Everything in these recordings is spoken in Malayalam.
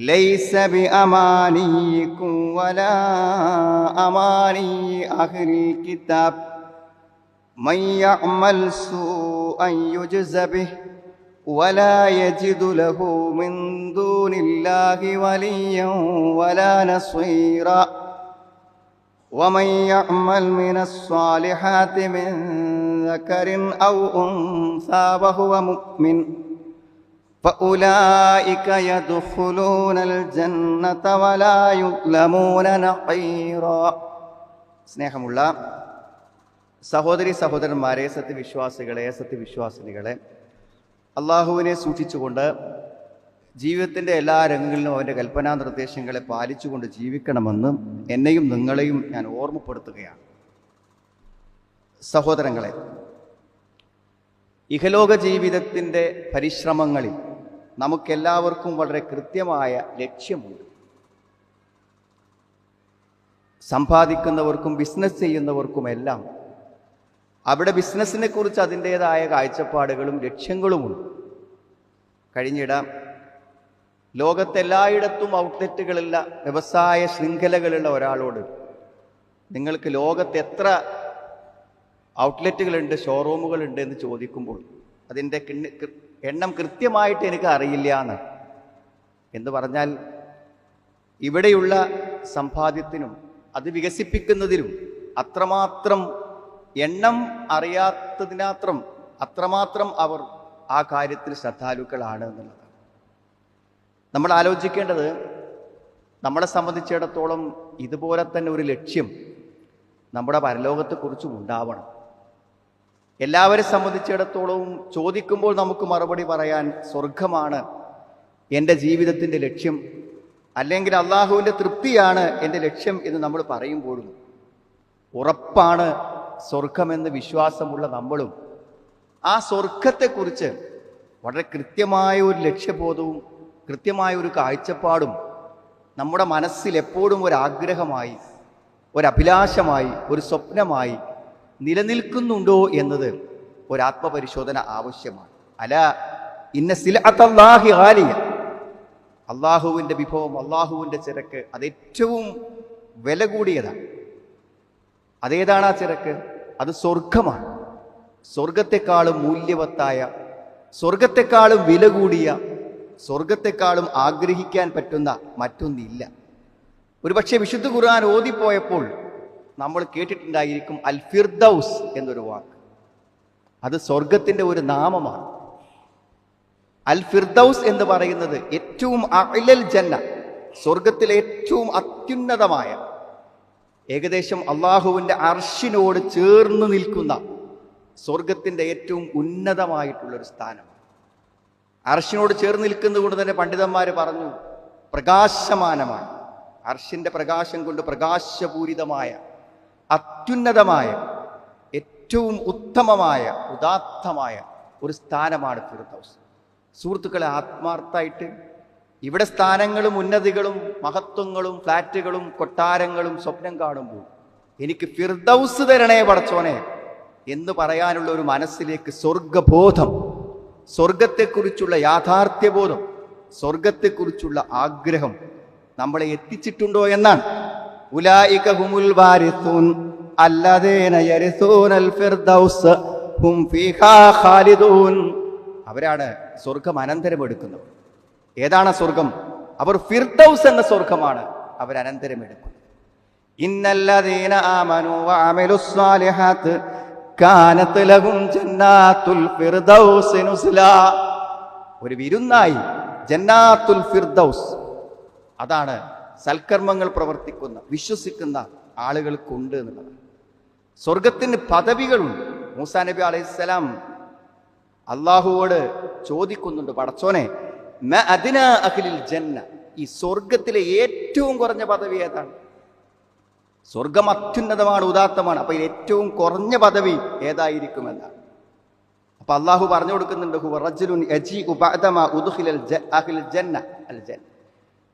ليس بأمانيكم ولا أماني أهل الكتاب. من يعمل سوءا يجز به ولا يجد له من دون الله وليا ولا نصيرا. ومن يعمل من الصالحات من ذكر أو أنثى وهو مؤمن فاولئك يدخلون الجنه ولا يظلمون نقيرا സ്നേഹമുള്ള സഹോദരി സഹോദരന്മാരെ സത്യവിശ്വാസികളെ സത്യവിശ്വാസിനികളെ അള്ളാഹുവിനെ സൂക്ഷിച്ചുകൊണ്ട് ജീവിതത്തിൻ്റെ എല്ലാ രംഗങ്ങളിലും അവൻ്റെ കൽപ്പനാ നിർദ്ദേശങ്ങളെ പാലിച്ചുകൊണ്ട് ജീവിക്കണമെന്ന് എന്നെയും നിങ്ങളെയും ഞാൻ ഓർമ്മപ്പെടുത്തുകയാണ് സഹോദരങ്ങളെ ഇഹലോക ജീവിതത്തിൻ്റെ പരിശ്രമങ്ങളിൽ നമുക്കെല്ലാവർക്കും വളരെ കൃത്യമായ ലക്ഷ്യമുണ്ട്. സമ്പാദിക്കുന്നവർക്കും ബിസിനസ് ചെയ്യുന്നവർക്കുമെല്ലാം അവിടെ കുറിച്ച് അതിന്റേതായ കാഴ്ചപ്പാടുകളും ലക്ഷ്യങ്ങളുമുണ്ട്. കഴിഞ്ഞിട ലോകത്തെല്ലായിടത്തും ഔട്ട്ലെറ്റുകളുള്ള വ്യവസായ ശൃംഖലകളുള്ള ഒരാളോട് നിങ്ങൾക്ക് ലോകത്ത് എത്ര ഔട്ട്ലെറ്റുകളുണ്ട് ഷോറൂമുകളുണ്ട്? എന്ന് ചോദിക്കുമ്പോൾ അതിന്റെ എണ്ണം കൃത്യമായിട്ട് എനിക്ക് അറിയില്ല എന്ന് എന്ന് പറഞ്ഞാൽ ഇവിടെയുള്ള സമ്പാദ്യത്തിനും അത് വികസിപ്പിക്കുന്നതിനും അത്രമാത്രം എണ്ണം അറിയാത്തതിനാത്രം അത്രമാത്രം അവർ ആ കാര്യത്തിൽ ശ്രദ്ധാലുക്കളാണ് എന്നുള്ളതാണ്. നമ്മൾ ആലോചിക്കേണ്ടത് നമ്മളെ സംബന്ധിച്ചിടത്തോളം ഇതുപോലെ തന്നെ ഒരു ലക്ഷ്യം നമ്മുടെ പരലോകത്തെക്കുറിച്ചും ഉണ്ടാവണം. എല്ലാവരെ സംബന്ധിച്ചിടത്തോളവും ചോദിക്കുമ്പോൾ നമുക്ക് മറുപടി പറയാൻ സ്വർഗമാണ് എന്റെ ജീവിതത്തിന്റെ ലക്ഷ്യം. അല്ലെങ്കിൽ അള്ളാഹുവിന്റെ തൃപ്തിയാണ് എന്റെ ലക്ഷ്യം എന്ന് നമ്മൾ പറയുമ്പോഴും ഉറപ്പാണ് സ്വർഗമെന്ന് വിശ്വാസമുള്ള നമ്മളും. ആ സ്വർഗത്തെക്കുറിച്ച് വളരെ കൃത്യമായ ഒരു ലക്ഷ്യബോധവും കൃത്യമായ ഒരു കാഴ്ചപ്പാടും നമ്മുടെ മനസ്സിൽ എപ്പോഴും ഒരാഗ്രഹമായി ഒരഭിലാഷമായി ഒരു സ്വപ്നമായി നിലനിൽക്കുന്നുണ്ടോ എന്നത് ഒരാത്മപരിശോധന ആവശ്യമാണ്. അല ഇന്ന അള്ളാഹുവിന്റെ വിഭവം അള്ളാഹുവിന്റെ ചിരക്ക് അതേറ്റവും വില കൂടിയതാണ്. അതേതാണ് ആ ചിരക്ക്? അത് സ്വർഗമാണ് സ്വർഗത്തെക്കാളും മൂല്യവത്തായ സ്വർഗത്തെക്കാളും വില കൂടിയ സ്വർഗത്തെക്കാളും ആഗ്രഹിക്കാൻ പറ്റുന്ന മറ്റൊന്നില്ല. ഒരുപക്ഷെ വിശുദ്ധ ഖുർആൻ ഓതിപ്പോയപ്പോൾ നമ്മൾ കേട്ടിട്ടുണ്ടായിരിക്കും അൽ ഫിർദൌസ് എന്നൊരു വാക്ക്. അത് സ്വർഗത്തിന്റെ ഒരു നാമമാണ്. അൽ ഫിർദൌസ് എന്ന് പറയുന്നത് ഏറ്റവും അഴിലൽ ജന്ന സ്വർഗത്തിലെ ഏറ്റവും അത്യുന്നതമായ ഏകദേശം അള്ളാഹുവിന്റെ അർഷിനോട് ചേർന്ന് നിൽക്കുന്ന സ്വർഗത്തിന്റെ ഏറ്റവും ഉന്നതമായിട്ടുള്ളൊരു സ്ഥാനമാണ്. അർഷിനോട് ചേർന്ന് നിൽക്കുന്നത് കൊണ്ട് തന്നെ പണ്ഡിതന്മാർ പറഞ്ഞു പ്രകാശമാനമാണ്. അർഷിന്റെ പ്രകാശം കൊണ്ട് പ്രകാശപൂരിതമായ അത്യുന്നതമായ ഏറ്റവും ഉത്തമമായ ഉദാത്തമായ ഒരു സ്ഥാനമാണ് ഫിർദൗസ്. സുഹൃത്തുക്കളെ ആത്മാർത്ഥമായിട്ട് ഇവിടെ സ്ഥാനങ്ങളും ഉന്നതികളും മഹത്വങ്ങളും ഫ്ലാറ്റുകളും കൊട്ടാരങ്ങളും സ്വപ്നം കാണുമ്പോൾ എനിക്ക് ഫിർദൗസ് തരണേ പടച്ചോനെ എന്ന് പറയാനുള്ള ഒരു മനസ്സിലേക്ക് സ്വർഗബോധം സ്വർഗത്തെക്കുറിച്ചുള്ള യാഥാർത്ഥ്യബോധം സ്വർഗത്തെക്കുറിച്ചുള്ള ആഗ്രഹം നമ്മളെ എത്തിച്ചിട്ടുണ്ടോ എന്നാണ്. ഫിർദൗസ് ഹും ഖാലിദൂൻ. അവരാണ് സ്വർഗം അനന്തരം എടുക്കുന്നത് ഏതാണ് സ്വർഗം? അവർ ഫിർദൗസ് എന്ന സ്വർഗമാണ് അവർ അനന്തരം എടുക്കുന്നത് ഇന്നല്ലദീന ആമനു വഅമിലുസ്സാലിഹാത്ത് ഒരു വിരുന്നായി ജന്നാത്തുൽ ഫിർദൗസ് അതാണ് സൽക്കർമ്മങ്ങൾ പ്രവർത്തിക്കുന്ന വിശ്വസിക്കുന്ന ആളുകൾക്കുണ്ട് എന്നുള്ളത്. സ്വർഗത്തിന് പദവികളുണ്ട്. മൂസാ നബി അലൈഹിസ്സലാം അള്ളാഹുവോട് ചോദിക്കുന്നുണ്ട് പടച്ചോനെ അഖിലിൽ ജന്ന ഈ സ്വർഗത്തിലെ ഏറ്റവും കുറഞ്ഞ പദവി ഏതാണ്? സ്വർഗം അത്യുന്നതമാണ് ഉദാത്തമാണ് അപ്പൊ ഏറ്റവും കുറഞ്ഞ പദവി ഏതായിരിക്കുമെന്നാണ് അപ്പൊ അള്ളാഹു പറഞ്ഞു കൊടുക്കുന്നുണ്ട്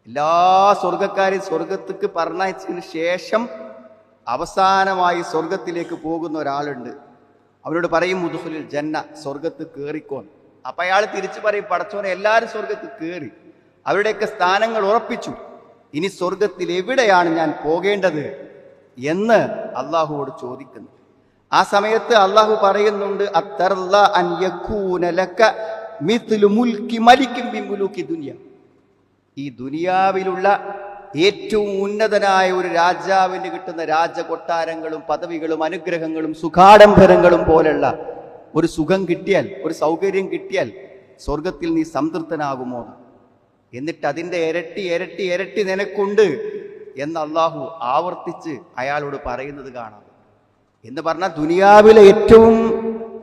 എല്ലാ സ്വർഗക്കാരെയും സ്വർഗത്തേക്ക് പറഞ്ഞയച്ചതിന് ശേഷം അവസാനമായി സ്വർഗത്തിലേക്ക് പോകുന്ന ഒരാളുണ്ട്. അവരോട് പറയും മുതുഹുലിൽ ജന്ന സ്വർഗത്ത് കയറിക്കോൻ അപ്പം അയാൾ തിരിച്ചു പറയും പടച്ചോനെ എല്ലാവരും സ്വർഗത്ത് കയറി അവരുടെയൊക്കെ സ്ഥാനങ്ങൾ ഉറപ്പിച്ചു. ഇനി സ്വർഗത്തിൽ എവിടെയാണ് ഞാൻ പോകേണ്ടത് എന്ന് അള്ളാഹുവോട് ചോദിക്കുന്നു. ആ സമയത്ത് അള്ളാഹു പറയുന്നുണ്ട് അത്തർല അൻ യകൂന ലക മിത്ലു മുൽക്കി മലിക്കും ബി മുലൂക്കി ദുനിയ. ഈ ദുനിയാവിലുള്ള ഏറ്റവും ഉന്നതനായ ഒരു രാജാവിന് കിട്ടുന്ന രാജകൊട്ടാരങ്ങളും പദവികളും അനുഗ്രഹങ്ങളും സുഖാഡംബരങ്ങളും പോലുള്ള ഒരു സുഖം കിട്ടിയാൽ ഒരു സൗകര്യം കിട്ടിയാൽ സ്വർഗത്തിൽ നീ സംതൃപ്തനാകുമോ? എന്നിട്ട് അതിന്റെ ഇരട്ടി ഇരട്ടി ഇരട്ടി നിനക്കുണ്ട് എന്ന് അള്ളാഹു ആവർത്തിച്ച് അയാളോട് പറയുന്നത് കാണാം. എന്ന് പറഞ്ഞാൽ ദുനിയാവിലെ ഏറ്റവും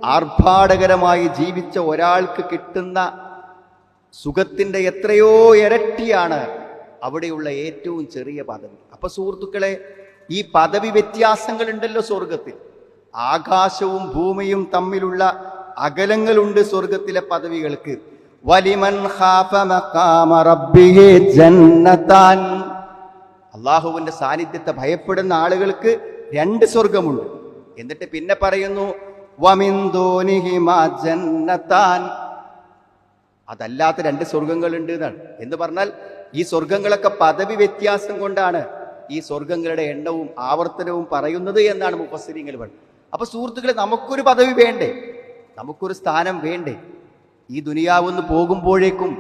ആർഭാടകരമായി ജീവിച്ച ഒരാൾക്ക് കിട്ടുന്ന സുഖത്തിന്റെ എത്രയോ ഇരട്ടിയാണ് അവിടെയുള്ള ഏറ്റവും ചെറിയ പദവി. അപ്പൊ സുഹൃത്തുക്കളെ ഈ പദവി വ്യത്യാസങ്ങൾ ഉണ്ടല്ലോ സ്വർഗത്തിൽ ആകാശവും ഭൂമിയും തമ്മിലുള്ള അകലങ്ങളുണ്ട് സ്വർഗത്തിലെ പദവികൾക്ക്. വലിമൻ അള്ളാഹുവിന്റെ സാന്നിധ്യത്തെ ഭയപ്പെടുന്ന ആളുകൾക്ക് രണ്ട് സ്വർഗമുണ്ട് എന്നിട്ട് പിന്നെ പറയുന്നു വമിന്ദോനിഹിമാ ജന്നതാൻ അതല്ലാത്ത രണ്ട് സ്വർഗങ്ങളുണ്ട് എന്നാണ് എന്ന് പറഞ്ഞാൽ ഈ സ്വർഗങ്ങളൊക്കെ പദവി വ്യത്യാസം കൊണ്ടാണ് ഈ സ്വർഗങ്ങളുടെ എണ്ണവും ആവർത്തനവും പറയുന്നത് എന്നാണ് മുപ്പസ്സിരിങ്ങൾ പറഞ്ഞത്. അപ്പൊ സുഹൃത്തുക്കളെ നമുക്കൊരു പദവി വേണ്ടേ? നമുക്കൊരു സ്ഥാനം വേണ്ടേ? ഈ ദുനിയാവെന്ന് പോകുമ്പോഴേക്കും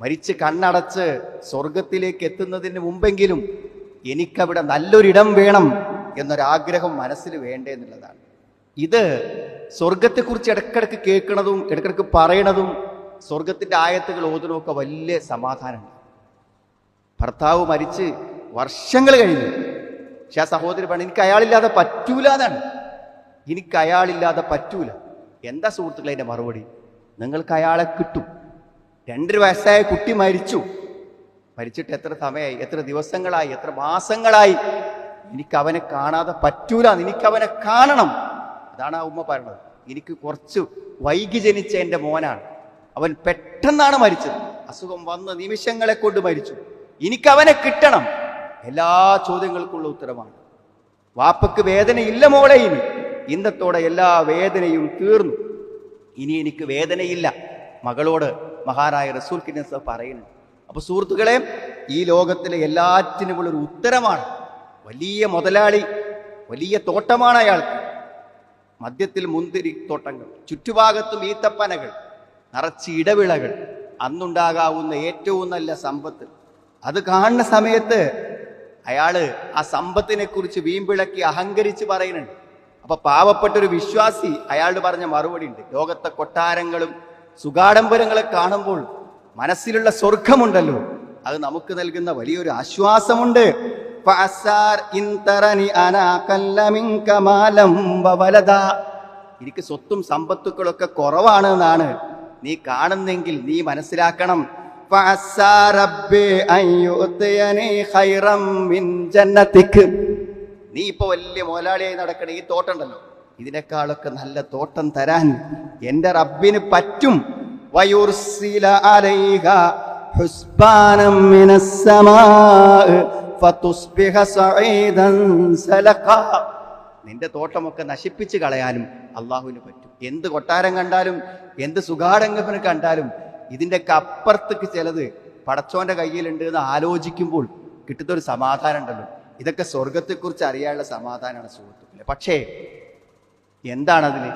മരിച്ച് കണ്ണടച്ച് സ്വർഗത്തിലേക്ക് എത്തുന്നതിന് മുമ്പെങ്കിലും എനിക്കവിടെ നല്ലൊരിടം വേണം എന്നൊരാഗ്രഹം മനസ്സിൽ വേണ്ടേ എന്നുള്ളതാണ്. ഇത് സ്വർഗത്തെക്കുറിച്ച് ഇടക്കിടക്ക് കേൾക്കണതും ഇടക്കിടക്ക് പറയണതും സ്വർഗത്തിന്റെ ആയത്തുകൾ ഓതുന്നതൊക്കെ വലിയ സമാധാനമാണ്. ഭർത്താവ് മരിച്ച് വർഷങ്ങൾ കഴിഞ്ഞു. പക്ഷെ ആ സഹോദരി പറഞ്ഞു എനിക്ക് അയാളില്ലാതെ പറ്റൂല എന്നാണ്. എനിക്ക് അയാളില്ലാതെ പറ്റൂല. എന്താ സുഹൃത്തുക്കളെ എന്റെ മറുപടി? നിങ്ങൾക്ക് അയാളെ കിട്ടും. രണ്ടര വയസ്സായ കുട്ടി മരിച്ചു. മരിച്ചിട്ട് എത്ര സമയമായി? എത്ര ദിവസങ്ങളായി? എത്ര മാസങ്ങളായി? എനിക്ക് അവനെ കാണാതെ പറ്റൂല. എനിക്ക് അവനെ കാണണം. അതാണ് ആ ഉമ്മ പറയുന്നത്. എനിക്ക് കുറച്ച് വൈകി ജനിച്ച എന്റെ മോനാണ്. അവൻ പെട്ടെന്നാണ് മരിച്ചത്. അസുഖം വന്ന നിമിഷങ്ങളെ കൊണ്ട് മരിച്ചു. എനിക്ക് അവനെ കിട്ടണം. എല്ലാ ചോദ്യങ്ങൾക്കുള്ള ഉത്തരമാണ്. വാപ്പക്ക് വേദനയില്ല മോളെ ഇനി. ഇന്നത്തോടെ എല്ലാ വേദനയും തീർന്നു. ഇനി എനിക്ക് വേദനയില്ല. മകളോട് മഹാനായ റസൂൽ കിന്നസ് പറയുന്നു. അപ്പൊ സുഹൃത്തുക്കളെ ഈ ലോകത്തിലെ എല്ലാറ്റിനുമുള്ള ഒരു ഉത്തരമാണ്. വലിയ മുതലാളി വലിയ തോട്ടമാണ് അയാൾക്ക്. മധ്യത്തിൽ മുന്തിരി തോട്ടങ്ങൾ ചുറ്റുഭാഗത്തും ഈത്തപ്പനകൾ. നിറച്ച് ഇടവിളകൾ. അന്നുണ്ടാകാവുന്ന ഏറ്റവും നല്ല സമ്പത്ത്. അത് കാണുന്ന സമയത്ത് അയാൾ ആ സമ്പത്തിനെ കുറിച്ച് വീമ്പിളക്കി അഹങ്കരിച്ച് പറയുന്നുണ്ട്. അപ്പൊ പാവപ്പെട്ട ഒരു വിശ്വാസി അയാളോട് പറഞ്ഞ മറുപടി ഉണ്ട്. ലോകത്തെ കൊട്ടാരങ്ങളും സുഗാഡംബരങ്ങളെ കാണുമ്പോൾ മനസ്സിലുള്ള സ്വർഗമുണ്ടല്ലോ. അത് നമുക്ക് നൽകുന്ന വലിയൊരു ആശ്വാസമുണ്ട്. എനിക്ക് സ്വത്തും സമ്പത്തുക്കളൊക്കെ കുറവാണ് എന്നാണ് നീ കാണുന്നെങ്കിൽ നീ മനസ്സിലാക്കണം. നീ ഇപ്പൊ വലിയ മുതലാളിയായി നടക്കണ ഈ തോട്ടം ഉണ്ടല്ലോ ഇതിനേക്കാളൊക്കെ നല്ല തോട്ടം തരാൻ എന്റെ റബ്ബിന് പറ്റും. നിന്റെ തോട്ടമൊക്കെ നശിപ്പിച്ച് കളയാനും അള്ളാഹുവിന് പറ്റും എന്ത് കൊട്ടാരം കണ്ടാലും എന്ത് സുഖാടങ്കപ്പന് കണ്ടാലും ഇതിന്റെയൊക്കെ അപ്പുറത്തേക്ക് ചിലത് പടച്ചോന്റെ കയ്യിലുണ്ട് എന്ന് ആലോചിക്കുമ്പോൾ കിട്ടുന്ന ഒരു സമാധാനം ഉണ്ടല്ലോ ഇതൊക്കെ സ്വർഗത്തെക്കുറിച്ച് അറിയാനുള്ള സമാധാനമാണ് സുഹൃത്തുക്കളെ. പക്ഷേ എന്താണതിന്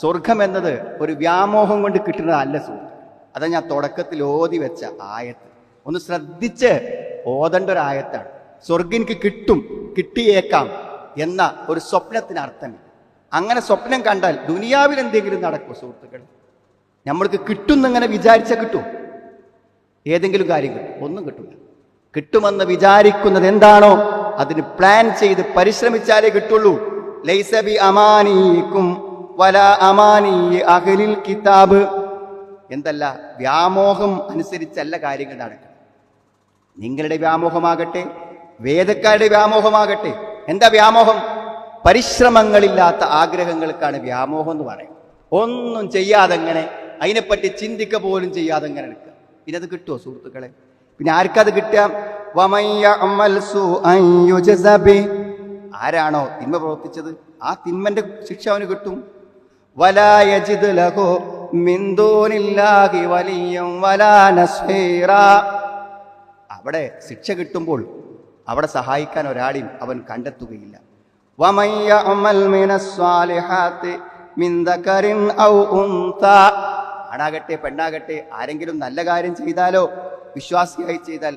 സ്വർഗം എന്നത് ഒരു വ്യാമോഹം കൊണ്ട് കിട്ടുന്നതല്ല സുഹൃത്ത് അതാ ഞാൻ തുടക്കത്തിൽ ഓതി വെച്ച ആയത്ത്. ഒന്ന് ശ്രദ്ധിച്ച് ഓതേണ്ട ഒരു ആയത്താണ്. സ്വർഗിനിക്ക് കിട്ടും കിട്ടിയേക്കാം എന്ന ഒരു സ്വപ്നത്തിന് അർത്ഥമില്ല. അങ്ങനെ സ്വപ്നം കണ്ടാൽ ദുനിയാവിൽ എന്തെങ്കിലും നടക്കും സുഹൃത്തുക്കൾ നമ്മൾക്ക് കിട്ടുന്നെങ്ങനെ വിചാരിച്ചാൽ കിട്ടും? ഏതെങ്കിലും കാര്യം ഒന്നും കിട്ടില്ല കിട്ടുമെന്ന് വിചാരിക്കുന്നത് എന്താണോ അതിന് പ്ലാൻ ചെയ്ത് പരിശ്രമിച്ചാലേ കിട്ടുള്ളൂ. ലൈസബി അമാനീക്കും വല അമാനീ അഖലിൽ കിതാബ്. എന്തല്ല വ്യാമോഹം അനുസരിച്ചല്ല കാര്യങ്ങൾ നടക്കുന്നത് നിങ്ങളുടെ വ്യാമോഹമാകട്ടെ വേദക്കാരുടെ വ്യാമോഹമാകട്ടെ എന്താ വ്യാമോഹം? പരിശ്രമങ്ങളില്ലാത്ത ആഗ്രഹങ്ങൾക്കാണ് വ്യാമോഹം എന്ന് പറയുന്നത്. ഒന്നും ചെയ്യാതെ അങ്ങനെ അതിനെപ്പറ്റി ചിന്തിക്ക പോലും ചെയ്യാതെ അങ്ങനെ എടുക്കുക പിന്നെ അത് കിട്ടുമോ സുഹൃത്തുക്കളെ? പിന്നെ ആർക്കത് കിട്ടുക? ആരാണോ തിന്മ പ്രവർത്തിച്ചത്? ആ തിന്മന്റെ ശിക്ഷ അവന് കിട്ടും. വലായജിത് ലഹോ മിന്തൂനില്ലാഹി വലിയും വലാനസ്ഫീറ അവിടെ ശിക്ഷ കിട്ടുമ്പോൾ അവിടെ സഹായിക്കാൻ ഒരാളെയും അവൻ കണ്ടെത്തുകയില്ല. വമയ്യ അമൽ മിനസ്വാലിഹാത്തെ മിന്ദ കരിൻ ഔ ഉന്ത. ആണാകട്ടെ പെണ്ണാകട്ടെ ആരെങ്കിലും നല്ല കാര്യം ചെയ്താലോ? വിശ്വാസിയായി ചെയ്താൽ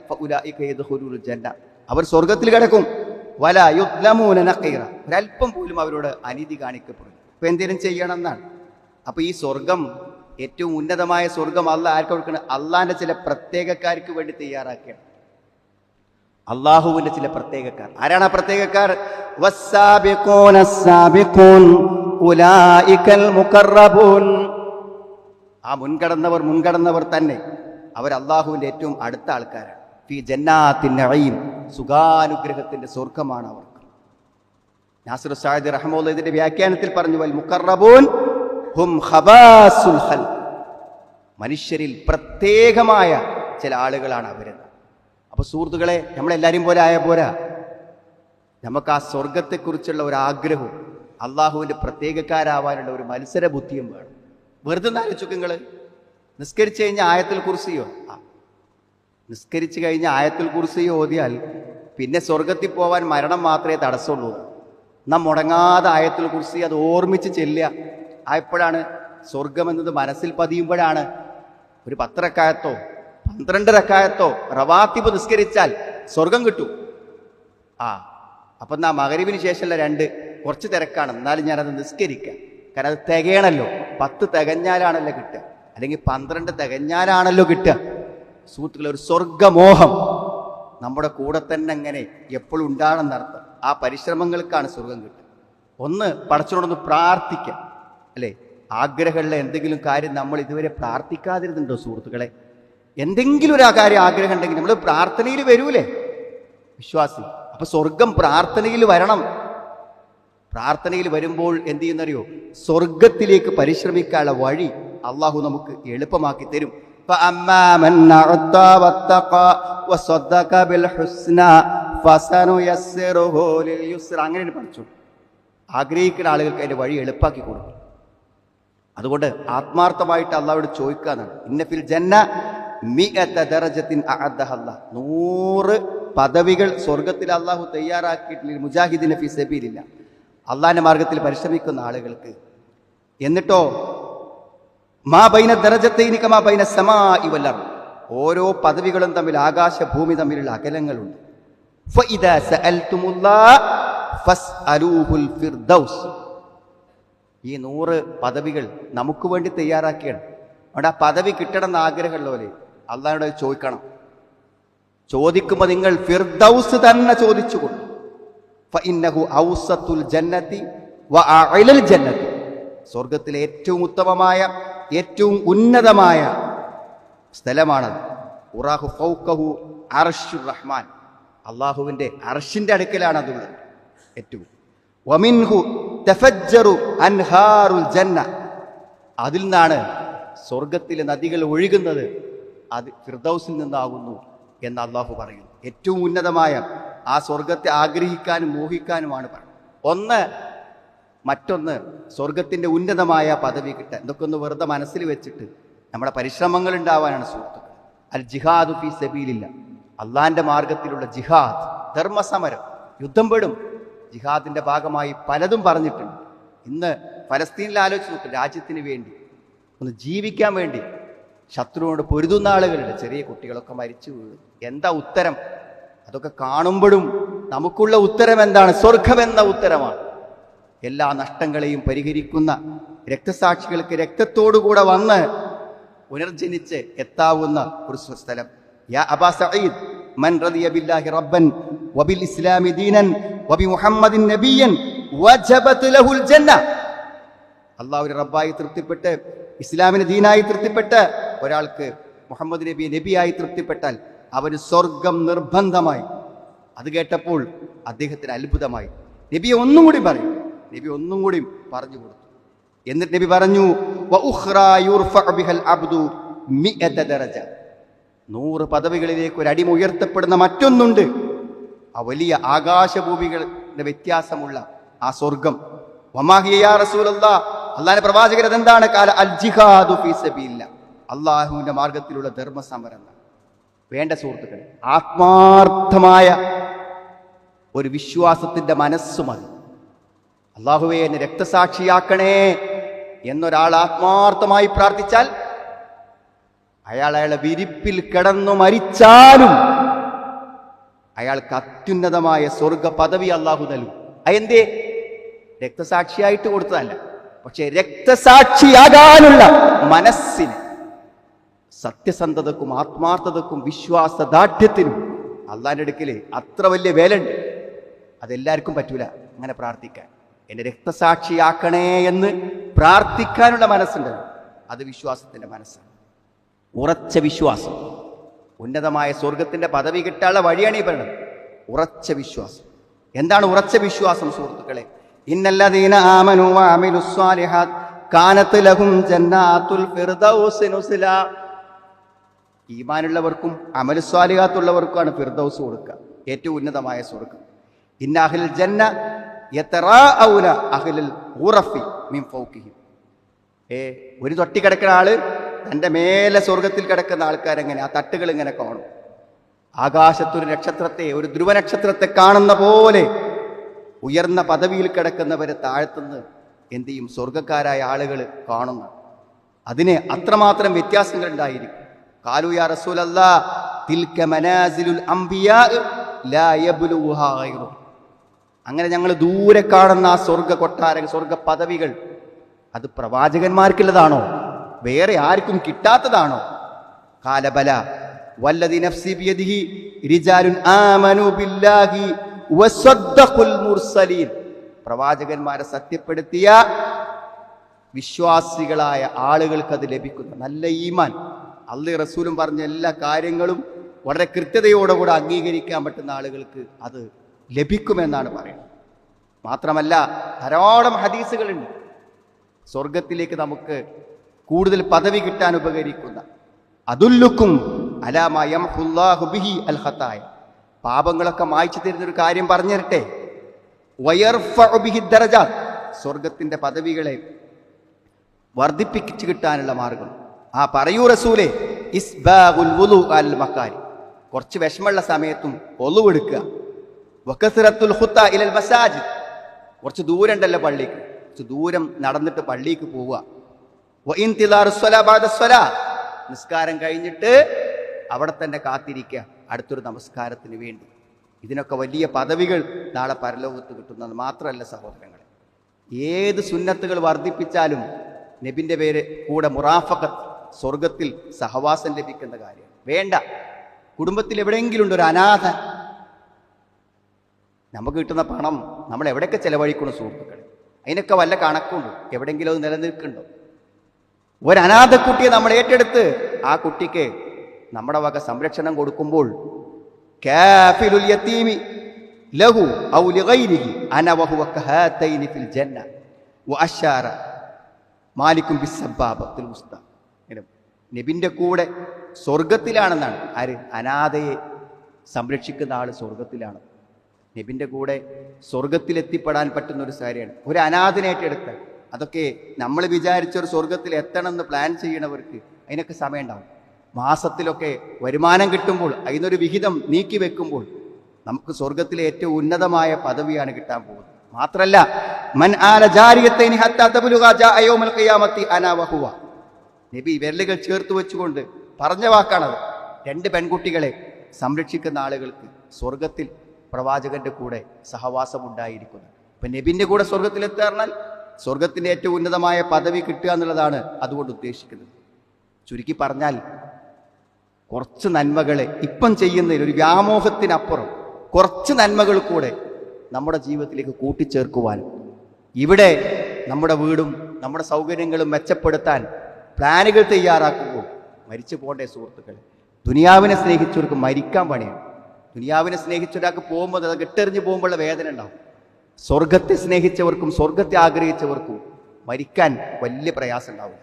ജന്ന. അവർ സ്വർഗത്തിൽ കിടക്കും. വല യുദ്ലമൂന ഒരല്പം പോലും അവരോട് അനീതി കാണിക്കപ്പെടും ഇപ്പൊ എന്തെങ്കിലും ചെയ്യണം എന്നാണ് അപ്പൊ ഈ സ്വർഗം ഏറ്റവും ഉന്നതമായ സ്വർഗം അല്ല ആർക്ക് കൊടുക്കണം? അള്ളാന്റെ ചില പ്രത്യേകക്കാർക്ക് വേണ്ടി തയ്യാറാക്കുകയാണ് അള്ളാഹുവിന്റെ ചില പ്രത്യേകക്കാർ. ആരാണ് ആ പ്രത്യേകക്കാർ? മുഖറബൂൻ ആ മുൻകടന്നവർ മുൻകടന്നവർ തന്നെ. അവർ അള്ളാഹുവിന്റെ ഏറ്റവും അടുത്ത ആൾക്കാരാണ്. ഫി നഈം സുഖാനുഗ്രഹത്തിന്റെ സ്വർഗമാണ് അവർക്ക്. നാസിർ സാഹിദ് റഹമോല്ല ഇതിന്റെ വ്യാഖ്യാനത്തിൽ പറഞ്ഞു വൽ മുക്കറബൂൻ ഹും ഹബാസുൽ ഹൽ മനുഷ്യരിൽ പ്രത്യേകമായ ചില ആളുകളാണ് അവരെന്ന് അപ്പൊ സുഹൃത്തുക്കളെ നമ്മളെല്ലാവരും പോലെ ആയ പോരാ? നമുക്ക് ആ സ്വർഗത്തെക്കുറിച്ചുള്ള ഒരു ആഗ്രഹവും അള്ളാഹുവിന്റെ പ്രത്യേകക്കാരാവാനുള്ള ഒരു മത്സര ബുദ്ധിയും വേണം. വെറുതെ നാലോചുക്കങ്ങൾ നിസ്കരിച്ചു കഴിഞ്ഞ ആയത്തിൽ കുറിസിയോ നിസ്കരിച്ചു കഴിഞ്ഞ ആയത്തിൽ കുറിസിയോ ഓതിയാൽ പിന്നെ സ്വർഗത്തിൽ പോവാൻ മരണം മാത്രമേ തടസ്സമുള്ളൂ. നാം മുടങ്ങാതെ ആയത്തിൽ കുറിച്ച് അത് ഓർമ്മിച്ച് ചെല്ലുക. ആയപ്പോഴാണ് സ്വർഗം എന്നത് മനസ്സിൽ പതിയുമ്പോഴാണ് ഒരു പത്തരക്കായത്തോ പന്ത്രണ്ടരക്കായത്തോ റവാത്തിപ്പ് നിസ്കരിച്ചാൽ സ്വർഗം കിട്ടും. ആ. അപ്പം നാ മകരീവിന് ശേഷമുള്ള രണ്ട് കുറച്ച് തിരക്കാണ്. എന്നാലും ഞാനത് നിസ്കരിക്കാം. കാരണം അത് തികയണല്ലോ. പത്ത് തികഞ്ഞാലാണല്ലോ കിട്ടുക. അല്ലെങ്കിൽ പന്ത്രണ്ട് തികഞ്ഞാലാണല്ലോ കിട്ടുക. സുഹൃത്തുക്കളെ ഒരു സ്വർഗമോഹം നമ്മുടെ കൂടെ തന്നെ അങ്ങനെ എപ്പോഴും ഉണ്ടാകണമെന്നർത്ഥം ആ പരിശ്രമങ്ങൾക്കാണ് സ്വർഗം കിട്ടുക. ഒന്ന് പടച്ചോടൊന്ന് പ്രാർത്ഥിക്കാം അല്ലേ? ആഗ്രഹമുള്ള എന്തെങ്കിലും കാര്യം നമ്മൾ ഇതുവരെ പ്രാർത്ഥിക്കാതിരുന്നുണ്ടോ സുഹൃത്തുക്കളെ? എന്തെങ്കിലും ഒരു കാര്യം ആഗ്രഹം ഉണ്ടെങ്കിൽ നമ്മൾ പ്രാർത്ഥനയിൽ വരൂലേ? വിശ്വാസി. അപ്പൊ സ്വർഗം പ്രാർത്ഥനയിൽ വരണം. പ്രാർത്ഥനയിൽ വരുമ്പോൾ എന്ത് ചെയ്യുന്നറിയോ? സ്വർഗത്തിലേക്ക് പരിശ്രമിക്കാനുള്ള വഴി അള്ളാഹു നമുക്ക് എളുപ്പമാക്കി തരും. അങ്ങനെ പഠിച്ചു. ആഗ്രഹിക്കുന്ന ആളുകൾക്ക് അതിന്റെ വഴി എളുപ്പാക്കി കൊടുക്കും. അതുകൊണ്ട് ആത്മാർത്ഥമായിട്ട് അള്ളാഹോട് ചോദിക്കുക ഇന്ന ഇന്നഫിൽ ജന്ന നൂറ് പദവികൾ സ്വർഗത്തിൽ അള്ളാഹു തയ്യാറാക്കിയിട്ടില്ല. മുജാഹിദിന്റെ ഫി സബീലില്ല അള്ളാഹിന്റെ മാർഗത്തിൽ പരിശ്രമിക്കുന്ന ആളുകൾക്ക്. എന്നിട്ടോ മാ ബൈന ദറജത്തൈനിക മാ ബൈന സമാ ഇവല്ലർ ഓരോ പദവികളും തമ്മിൽ ആകാശ ഭൂമി തമ്മിലുള്ള അകലങ്ങളുണ്ട്. ഈ നൂറ് പദവികൾ നമുക്ക് വേണ്ടി തയ്യാറാക്കിയാണ്. അവിടെ ആ പദവി കിട്ടണം എന്ന് ആഗ്രഹമുള്ളവരെ അള്ളാഹിനോട് ചോദിക്കണം. ചോദിക്കുമ്പോൾ നിങ്ങൾ ഫിർദൗസ് തന്നെ ചോദിച്ചുകൊള്ളു. ഫഇന്നഹു ഔസത്തുൽ സ്വർഗത്തിലെ ഏറ്റവും ഉത്തമമായ ഏറ്റവും ഉന്നതമായ സ്ഥലമാണത്. ഉറാഹു ഫൗക്കഹു റഹ്മാൻ. അള്ളാഹുവിന്റെ അർഷിന്റെ അടുക്കലാണ് അതുള്ളത് ഏറ്റവും. വമിൻഹു തഫജ്ജറു അൻഹാറുൽ ജന്ന. അതിൽ നിന്നാണ് സ്വർഗത്തിലെ നദികൾ ഒഴുകുന്നത്. അത് ഫിർദൌസിൽ നിന്നാകുന്നു എന്ന് അള്ളാഹു പറയുന്നു. ഏറ്റവും ഉന്നതമായ ആ സ്വർഗത്തെ ആഗ്രഹിക്കാനും മോഹിക്കാനുമാണ് പറയുന്നത് ഒന്ന് മറ്റൊന്ന് സ്വർഗത്തിന്റെ ഉന്നതമായ പദവി കിട്ടാൻ. ഇതൊക്കെ ഒന്ന് വെറുതെ മനസ്സിൽ വെച്ചിട്ട് നമ്മുടെ പരിശ്രമങ്ങൾ ഉണ്ടാവാനാണ് സുഹൃത്തുക്കൾ. അൽ ജിഹാദ് ഫി സബീലില്ല. അള്ളാന്റെ മാർഗത്തിലുള്ള ജിഹാദ് ധർമ്മസമരം യുദ്ധം പെടും. ജിഹാദിന്റെ ഭാഗമായി പലതും പറഞ്ഞിട്ടുണ്ട്. ഇന്ന് ഫലസ്തീനിൽ ആലോചിച്ച് നോക്കും രാജ്യത്തിന് വേണ്ടി ഒന്ന് ജീവിക്കാൻ വേണ്ടി ശത്രുവിനോട് പൊരുതുന്ന ആളുകളുണ്ട്. ചെറിയ കുട്ടികളൊക്കെ മരിച്ചു എന്താ ഉത്തരം? അതൊക്കെ കാണുമ്പോഴും നമുക്കുള്ള ഉത്തരം എന്താണ് സ്വർഗമെന്ന ഉത്തരമാണ്. എല്ലാ നഷ്ടങ്ങളെയും പരിഹരിക്കുന്ന രക്തസാക്ഷികൾക്ക് രക്തത്തോടുകൂടെ വന്ന് പുനർജനിച്ച് എത്താവുന്ന ഒരു സ്ഥലം യാ മൻ റദിയ ബില്ലാഹി റബ്ബൻ വബിൽ ഇസ്ലാമി ദീനൻ നബിയൻ ലഹുൽ ജന്ന. റബ്ബായി തൃപ്തിപ്പെട്ട് ഇസ്ലാമിന് ദീനായി തൃപ്തിപ്പെട്ട് ഒരാൾക്ക് മുഹമ്മദ് നബി നബിയായി തൃപ്തിപ്പെട്ടാൽ അവന് സ്വർഗം നിർബന്ധമായി. അത് കേട്ടപ്പോൾ അദ്ദേഹത്തിന് അത്ഭുതമായി. നബി ഒന്നും കൂടി പറയും. നബി ഒന്നും കൂടി പറഞ്ഞു കൊടുത്തു. എന്നിട്ട് നബി പറഞ്ഞു. നൂറ് പദവികളിലേക്ക് ഒരു അടിമ ഉയർത്തപ്പെടുന്ന മറ്റൊന്നുണ്ട്. ആ വലിയ ആകാശഭൂമികളുടെ വ്യത്യാസമുള്ള ആ സ്വർഗം. അള്ളാഹിന്റെ പ്രവാചകൻ അതെന്താണ്? കാല അൽ ജിഹാദു അള്ളാഹുവിന്റെ മാർഗത്തിലുള്ള ധർമ്മസമരം. വേണ്ട സുഹൃത്തുക്കൾ ആത്മാർത്ഥമായ ഒരു വിശ്വാസത്തിന്റെ മനസ്സ് മതി. അള്ളാഹുവെ എന്നെ രക്തസാക്ഷിയാക്കണേ എന്നൊരാൾ ആത്മാർത്ഥമായി പ്രാർത്ഥിച്ചാൽ അയാൾ അയാളെ വിരിപ്പിൽ കിടന്നു മരിച്ചാലും അയാൾക്ക് അത്യുന്നതമായ സ്വർഗ പദവി അള്ളാഹു നൽകും. അതെന്തേ? രക്തസാക്ഷിയായിട്ട് കൊടുത്തതല്ല. പക്ഷെ രക്തസാക്ഷിയാകാനുള്ള മനസ്സിന് സത്യസന്ധതക്കും ആത്മാർത്ഥതക്കും വിശ്വാസദാർഢ്യത്തിനും അള്ളാന്റെ അടുക്കിൽ അത്ര വലിയ വേലുണ്ട് അതെല്ലാവർക്കും പറ്റൂല അങ്ങനെ പ്രാർത്ഥിക്കാൻ. എന്നെ രക്തസാക്ഷിയാക്കണേ എന്ന് പ്രാർത്ഥിക്കാനുള്ള മനസ്സുണ്ട്. അത് വിശ്വാസത്തിന്റെ മനസ്സാണ്. ഉറച്ച വിശ്വാസം. ഉന്നതമായ സ്വർഗത്തിന്റെ പദവി കിട്ടാനുള്ള വഴിയാണ് ഈ പറയുന്നത്. ഉറച്ച വിശ്വാസം. എന്താണ് ഉറച്ച വിശ്വാസം സുഹൃത്തുക്കളെ? ഇന്നല്ലദീന ആമനു സ്വാലിഹാത്ത് കാനത്ത് ലഹും ജന്നാത്തുൽ ഫിർദൗസ് നുസ്ല ഈമാനുള്ളവർക്കും അമലുസ്വാലികാത്തുള്ളവർക്കുമാണ് ഫിർദൗസ് കൊടുക്കുക. ഏറ്റവും ഉന്നതമായ സ്വർഗം ഇന്ന അഹിൽ ജന്ന യതറാഔന അഹ്ലൽ ഊറഫി മിൻ ഫൗഖിഹിം. ഏ ഒരു തൊട്ടി കിടക്കുന്ന ആൾ തന്റെ മേലെ സ്വർഗത്തിൽ കിടക്കുന്ന ആൾക്കാരെങ്ങനെ ആ തട്ടുകൾ ഇങ്ങനെ കാണും. ആകാശത്തൊരു നക്ഷത്രത്തെ ഒരു ധ്രുവ നക്ഷത്രത്തെ കാണുന്ന പോലെ ഉയർന്ന പദവിയിൽ കിടക്കുന്നവരെ താഴ്ത്തുന്ന എന്ത് ചെയ്യും? സ്വർഗക്കാരായ ആളുകൾ കാണുന്നു. അതിന് അത്രമാത്രം വ്യത്യാസങ്ങൾ ഉണ്ടായിരിക്കും കാലു യാ الله تلك മനാസിലുൽ അംബിയാ ലാ يبلغها غيره അങ്ങനെ ഞങ്ങൾ ദൂരെ കാണുന്ന ആ സ്വർഗ കൊട്ടാര സ്വർഗ പദവികൾ അത് പ്രവാചകന്മാർക്കുള്ളതാണോ? വേറെ ആർക്കും കിട്ടാത്തതാണോ? കാലബല വല്ലതി നഫ്സി ബിയദിഹി റിജാലുൻ ആമനു ബില്ലാഹി വസദ്ദഖുൽ മുർസലീൻ. പ്രവാചകന്മാരെ സത്യപ്പെടുത്തിയ വിശ്വാസികളായ ആളുകൾക്ക് അത് ലഭിക്കുന്നു. നല്ല ഈമാൻ. അള്ളി റസൂലും പറഞ്ഞ എല്ലാ കാര്യങ്ങളും വളരെ കൃത്യതയോടുകൂടെ അംഗീകരിക്കാൻ പറ്റുന്ന ആളുകൾക്ക് അത് ലഭിക്കുമെന്നാണ് പറയുന്നത്. മാത്രമല്ല ധാരാളം ഹദീസുകളുണ്ട്. സ്വർഗത്തിലേക്ക് നമുക്ക് കൂടുതൽ പദവി കിട്ടാൻ ഉപകരിക്കുന്ന. അതുല്ലുക്കും അലാമയംഹുല്ലാഹുബിഹി അൽ ഹത്തായ പാപങ്ങളൊക്കെ മായ്ച്ചു തരുന്നൊരു കാര്യം പറഞ്ഞു തരട്ടെ സ്വർഗത്തിന്റെ പദവികളെ വർദ്ധിപ്പിച്ചു കിട്ടാനുള്ള മാർഗം. ആ പറയൂ റസൂലെ. അൽ മക്കാരി. കുറച്ച് വിഷമമുള്ള സമയത്തും ഒലുവെടുക്കുക വക്കസിറത്തുൽ ഹുത്ത ഇലൽ മസാജ് കുറച്ച് ദൂരം ഉണ്ടല്ലോ പള്ളിക്ക്. കുറച്ച് ദൂരം നടന്നിട്ട് പള്ളിക്ക് പോവുക. നിസ്കാരം കഴിഞ്ഞിട്ട് അവിടെ തന്നെ കാത്തിരിക്കുക. അടുത്തൊരു നമസ്കാരത്തിന് വേണ്ടി. ഇതിനൊക്കെ വലിയ പദവികൾ നാളെ പരലോകത്ത് കിട്ടുന്നത് മാത്രമല്ല സഹോദരങ്ങളെ. ഏത് സുന്നത്തുകൾ വർദ്ധിപ്പിച്ചാലും നബിന്റെ പേര് കൂടെ മുറാഫക്കത്ത് സ്വർഗത്തിൽ സഹവാസം ലഭിക്കേണ്ട കാര്യം. വേണ്ട. കുടുംബത്തിൽ എവിടെയെങ്കിലും ഉണ്ട് ഒരു അനാഥ നമുക്ക് കിട്ടുന്ന പണം നമ്മൾ എവിടെയൊക്കെ ചെലവഴിക്കണം സുഹൃത്തുക്കളെ? അതിനൊക്കെ വല്ല കണക്കുണ്ട്. എവിടെയെങ്കിലും അത് നിലനിൽക്കുന്നുണ്ടോ? ഒരു അനാഥക്കുട്ടിയെ നമ്മൾ ഏറ്റെടുത്ത് ആ കുട്ടിക്ക് നമ്മുടെ വക സംരക്ഷണം കൊടുക്കുമ്പോൾ ലഹു ഔ ലിഗൈരിഹി അന വഹുവ കഹാതൈനി ഫിൽ ജന്ന മാലിക്കും ബിസ്സബാബത്തുൽ ഇങ്ങനെ നബിന്റെ കൂടെ സ്വർഗത്തിലാണെന്നാണ് ആര്? അനാഥയെ സംരക്ഷിക്കുന്ന ആൾ സ്വർഗത്തിലാണ് നബിന്റെ കൂടെ സ്വർഗത്തിലെത്തിപ്പെടാൻ പറ്റുന്ന ഒരു കാര്യമാണ് ഒരു അനാഥനായിട്ടെടുത്ത് അതൊക്കെ നമ്മൾ വിചാരിച്ച ഒരു സ്വർഗത്തിൽ എത്തണം എന്ന് പ്ലാൻ ചെയ്യണവർക്ക് അതിനൊക്കെ സമയം ഉണ്ടാവും മാസത്തിലൊക്കെ വരുമാനം കിട്ടുമ്പോൾ അതിനൊരു വിഹിതം നീക്കി വെക്കുമ്പോൾ നമുക്ക് സ്വർഗത്തിലെ ഏറ്റവും ഉന്നതമായ പദവിയാണ് കിട്ടാൻ പോകുന്നത്. മാത്രല്ല മൻ ആല ജാരിയത്തൈനി ഹത്താ നബി വിരലുകൾ ചേർത്ത് വെച്ചുകൊണ്ട് പറഞ്ഞ വാക്കാണത്. രണ്ട് പെൺകുട്ടികളെ സംരക്ഷിക്കുന്ന ആളുകൾക്ക് സ്വർഗത്തിൽ പ്രവാചകന്റെ കൂടെ സഹവാസം ഉണ്ടായിരിക്കുന്നു ഇപ്പൊ നബിന്റെ കൂടെ സ്വർഗത്തിലെത്താറിനാൽ സ്വർഗത്തിന്റെ ഏറ്റവും ഉന്നതമായ പദവി കിട്ടുക എന്നുള്ളതാണ് അതുകൊണ്ട് ഉദ്ദേശിക്കുന്നത്. ചുരുക്കി പറഞ്ഞാൽ കുറച്ച് നന്മകളെ ഇപ്പം ചെയ്യുന്നതിൽ ഒരു വ്യാമോഹത്തിനപ്പുറം കുറച്ച് നന്മകൾ കൂടെ നമ്മുടെ ജീവിതത്തിലേക്ക് കൂട്ടിച്ചേർക്കുവാനും ഇവിടെ നമ്മുടെ വീടും നമ്മുടെ സൗകര്യങ്ങളും മെച്ചപ്പെടുത്താൻ പ്ലാനുകൾ തയ്യാറാക്കുമ്പോൾ മരിച്ചു പോകേണ്ട സുഹൃത്തുക്കൾ ദുനിയാവിനെ സ്നേഹിച്ചവർക്ക് മരിക്കാൻ പണിയാണ്. ദുനിയാവിനെ സ്നേഹിച്ച ഒരാൾക്ക് പോകുമ്പോൾ അത് കെട്ടെറിഞ്ഞ് പോകുമ്പോഴുള്ള വേദന ഉണ്ടാവും. സ്വർഗത്തെ സ്നേഹിച്ചവർക്കും സ്വർഗത്തെ ആഗ്രഹിച്ചവർക്കും മരിക്കാൻ വലിയ പ്രയാസം ഉണ്ടാവും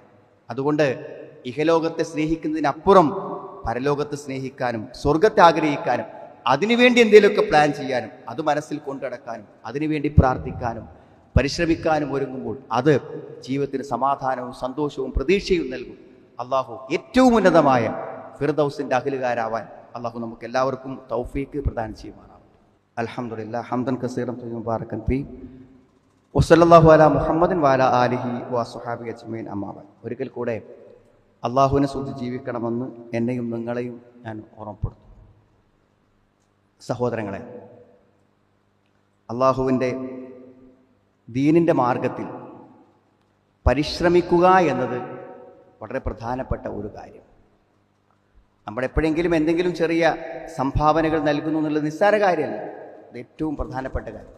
അതുകൊണ്ട് ഇഹലോകത്തെ സ്നേഹിക്കുന്നതിനപ്പുറം പരലോകത്തെ സ്നേഹിക്കാനും സ്വർഗത്തെ ആഗ്രഹിക്കാനും അതിനുവേണ്ടി എന്തെങ്കിലുമൊക്കെ പ്ലാൻ ചെയ്യാനും അത് മനസ്സിൽ കൊണ്ടുനടക്കാനും അതിനുവേണ്ടി പ്രാർത്ഥിക്കാനും പരിശ്രമിക്കാനും ഒരുങ്ങുമ്പോൾ അത് ജീവിതത്തിന് സമാധാനവും സന്തോഷവും പ്രതീക്ഷയും നൽകും. അള്ളാഹു ഏറ്റവും ഉന്നതമായ ഫിർദൌസിന്റെ അഖിലുകാരാവാൻ അള്ളാഹു നമുക്ക് എല്ലാവർക്കും തൗഫീക്ക് പ്രദാനം ചെയ്യുമാറാവും അലഹമുല്ല ഹംദൻ കസീറം മുബാറക്കൻ പി വസല്ലല്ലാഹു അലാ മുഹമ്മദിൻ വാല ആലിഹി വാസുഹാബി അജ്മീൻ അമ്മാവൻ ഒരിക്കൽ കൂടെ അള്ളാഹുവിനെ സൂചി ജീവിക്കണമെന്ന് എന്നെയും നിങ്ങളെയും ഞാൻ ഓർമ്മപ്പെടുത്തും സഹോദരങ്ങളെ അള്ളാഹുവിന്റെ ദീനിന്റെ മാർഗത്തിൽ പരിശ്രമിക്കുക എന്നത് വളരെ പ്രധാനപ്പെട്ട ഒരു കാര്യം. നമ്മൾ എപ്പോഴെങ്കിലും എന്തെങ്കിലും ചെറിയ സംഭാവനകൾ നൽകുന്നു എന്നുള്ളത് നിസ്സാര കാര്യമല്ല. അത് ഏറ്റവും പ്രധാനപ്പെട്ട കാര്യം.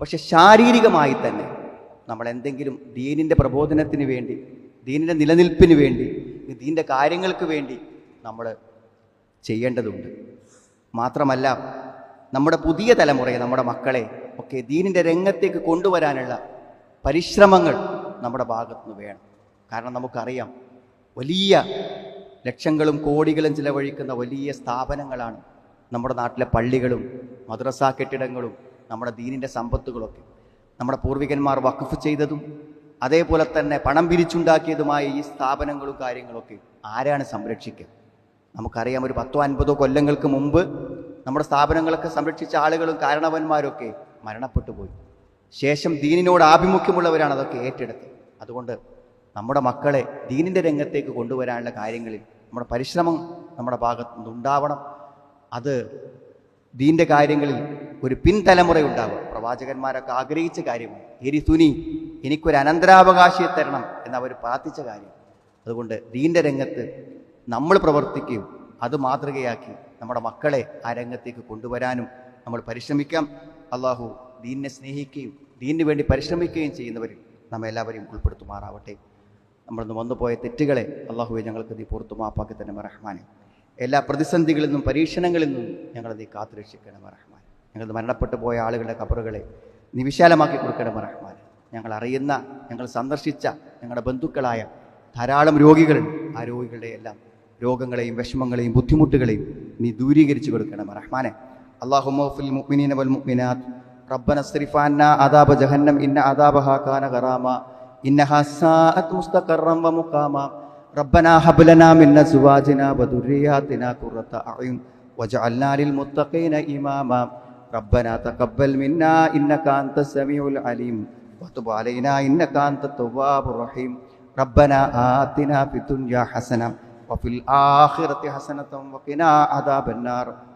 പക്ഷെ ശാരീരികമായി തന്നെ നമ്മൾ എന്തെങ്കിലും ദീനിന്റെ പ്രബോധനത്തിന് വേണ്ടി ദീനിന്റെ നിലനിൽപ്പിന് വേണ്ടി ദീന്റെ കാര്യങ്ങൾക്ക് വേണ്ടി നമ്മൾ ചെയ്യേണ്ടതുണ്ട്. മാത്രമല്ല നമ്മുടെ പുതിയ തലമുറയെ നമ്മുടെ മക്കളെ ഒക്കെ ദീനിന്റെ രംഗത്തേക്ക് കൊണ്ടുവരാനുള്ള പരിശ്രമങ്ങൾ നമ്മുടെ ഭാഗത്തുനിന്ന് വേണം. കാരണം നമുക്കറിയാം വലിയ ലക്ഷങ്ങളും കോടികളും ചിലവഴിക്കുന്ന വലിയ സ്ഥാപനങ്ങളാണ് നമ്മുടെ നാട്ടിലെ പള്ളികളും മദ്രസ കെട്ടിടങ്ങളും നമ്മുടെ ദീനിന്റെ സമ്പത്തുകളൊക്കെ. നമ്മുടെ പൂർവികന്മാർ വഖഫ് ചെയ്തതും അതേപോലെ തന്നെ പണം പിരിച്ചുണ്ടാക്കിയതുമായ ഈ സ്ഥാപനങ്ങളും കാര്യങ്ങളൊക്കെ ആരാണ് സംരക്ഷിക്കുക? നമുക്കറിയാം ഒരു പത്തോ അൻപതോ കൊല്ലങ്ങൾക്ക് മുമ്പ് നമ്മുടെ സ്ഥാപനങ്ങളൊക്കെ സംരക്ഷിച്ച ആളുകളും കാരണവന്മാരൊക്കെ മരണപ്പെട്ടു പോയി ശേഷം ദീനിനോട് ആഭിമുഖ്യമുള്ളവരാണ് അതൊക്കെ ഏറ്റെടുത്ത്. അതുകൊണ്ട് നമ്മുടെ മക്കളെ ദീനിന്റെ രംഗത്തേക്ക് കൊണ്ടുവരാനുള്ള കാര്യങ്ങളിൽ നമ്മുടെ പരിശ്രമം നമ്മുടെ ഭാഗത്തു നിന്നുണ്ടാവണം അത് ദീന്റെ കാര്യങ്ങളിൽ ഒരു പിൻതലമുറ ഉണ്ടാവുക. പ്രവാചകന്മാരൊക്കെ ആഗ്രഹിച്ച കാര്യമാണ്. എരി തുനി എനിക്കൊരു അനന്തരാവകാശിയെ തരണം എന്നവർ പ്രാർത്ഥിച്ച കാര്യം. അതുകൊണ്ട് ദീന്റെ രംഗത്ത് നമ്മൾ പ്രവർത്തിക്കുകയും അത് മാതൃകയാക്കി നമ്മുടെ മക്കളെ ആ രംഗത്തേക്ക് കൊണ്ടുവരാനും നമ്മൾ പരിശ്രമിക്കാം. അള്ളാഹു ദീനിനെ സ്നേഹിക്കുകയും ദീനിന് വേണ്ടി പരിശ്രമിക്കുകയും ചെയ്യുന്നവരിൽ നമ്മെ എല്ലാവരെയും ഉൾപ്പെടുത്തുമാറാവട്ടെ. നമ്മളിന്ന് വന്നുപോയ തെറ്റുകളെ അള്ളാഹുവെ ഞങ്ങൾക്ക് നീ പുറത്തു മാപ്പാക്കി തന്നെ മറഹ്മാനെ എല്ലാ പ്രതിസന്ധികളിൽ നിന്നും പരീക്ഷണങ്ങളിൽ നിന്നും ഞങ്ങളെ നീ കാത്തുരക്ഷിക്കണം മറഹ്മാൻ ഞങ്ങൾ മരണപ്പെട്ടു പോയ ആളുകളുടെ കബറുകളെ നീ വിശാലമാക്കി കൊടുക്കണം മറഹ്മാൻ ഞങ്ങൾ അറിയുന്ന ഞങ്ങൾ സന്ദർശിച്ച ഞങ്ങളുടെ ബന്ധുക്കളായ ധാരാളം രോഗികളുണ്ട് ആ രോഗികളുടെ എല്ലാം രോഗങ്ങളെയും വിഷമങ്ങളെയും ബുദ്ധിമുട്ടുകളെയും നീ ദൂരീകരിച്ചു കൊടുക്കണം റഹ്മാനെ. اللهم اغفر للمؤمنين والمؤمنات. ربنا اصرف عنا عذاب جهنم إن عذابها كان غراما. إنها ساءت مستقرا ومقاما. ربنا هب لنا من أزواجنا وذرياتنا قرة أعين واجعلنا للمتقين إماما. ربنا تقبل منا إنك أنت السميع العليم. وتب علينا إنك أنت التواب الرحيم. ربنا آتنا في الدنيا حسنة وفي الآخرة حسنة وقنا عذاب النار.